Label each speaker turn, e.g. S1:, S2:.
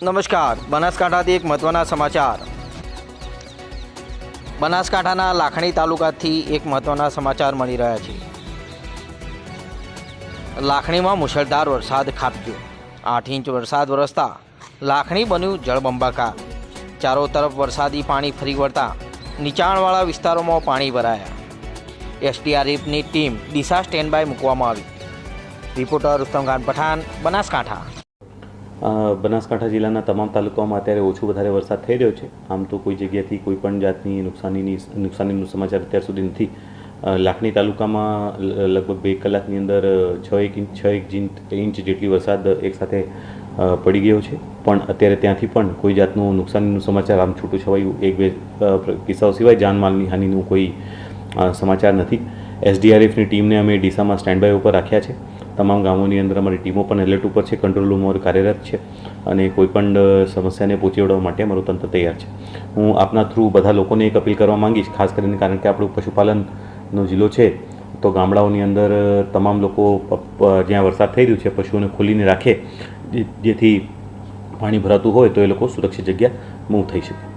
S1: નમસ્કાર, બનાસકાંઠાથી એક મહત્ત્વના સમાચાર. બનાસકાંઠાના લાખણી તાલુકાથી એક મહત્ત્વના સમાચાર મળી રહ્યા છે. લાખણીમાં મુશળધાર વરસાદ ખાબક્યો. આઠ ઇંચ વરસાદ વરસતા લાખણી બન્યું જળબંબાકાર. ચારો તરફ વરસાદી પાણી ફરી વળતા નીચાણવાળા વિસ્તારોમાં પાણી ભરાયા. એસડીઆરએફની ટીમ દિશા સ્ટેન્ડ બાય મૂકવામાં આવી. રિપોર્ટર ઉત્તમખાન પઠાણ, બનાસકાંઠા.
S2: બનાસકાંઠા જિલ્લાના તમામ તાલુકાઓમાં અત્યારે ઓછો વધારે વરસાદ થઈ રહ્યો છે. આમ તો કોઈ જગ્યાથી કોઈ પણ જાતની નુકસાનીની, નુકસાનીનું સમાચાર અત્યાર સુધી નથી. લાખણી તાલુકામાં લગભગ બે કલાકની અંદર છ એક ઇંચ, છ એક ઇંચ જેટલી વરસાદ એકસાથે પડી ગયો છે. પણ અત્યારે ત્યાંથી પણ કોઈ જાતનું નુકસાનીનું સમાચાર આમ છૂટું છવાયું. એક બે કિસ્સાઓ સિવાય જાનમાલની હાનિનું કોઈ સમાચાર નથી. એસડીઆરએફની ટીમને અમે ડીસામાં સ્ટેન્ડ બાય ઉપર રાખ્યા છે. તમામ ગામોની અંદર અમારી ટીમો પણ એલર્ટ ઉપર છે કંટ્રોલ રૂમ કાર્યરત છે અને કોઈપણ સમસ્યાને પહોંચી વળવા માટે અમારું તંત્ર તૈયાર છે. હું આપના થ્રુ બધા લોકોને એક અપીલ કરવા માંગીશ, ખાસ કરીને કારણ કે આપણું પશુપાલનનો જિલ્લો છે, તો ગામડાઓની અંદર તમામ લોકો જ્યાં વરસાદ થઈ રહ્યું છે, પશુઓને ખોલીને રાખે જેથી પાણી ભરાતું હોય તો એ લોકો સુરક્ષિત જગ્યા મૂવ થઈ શકે.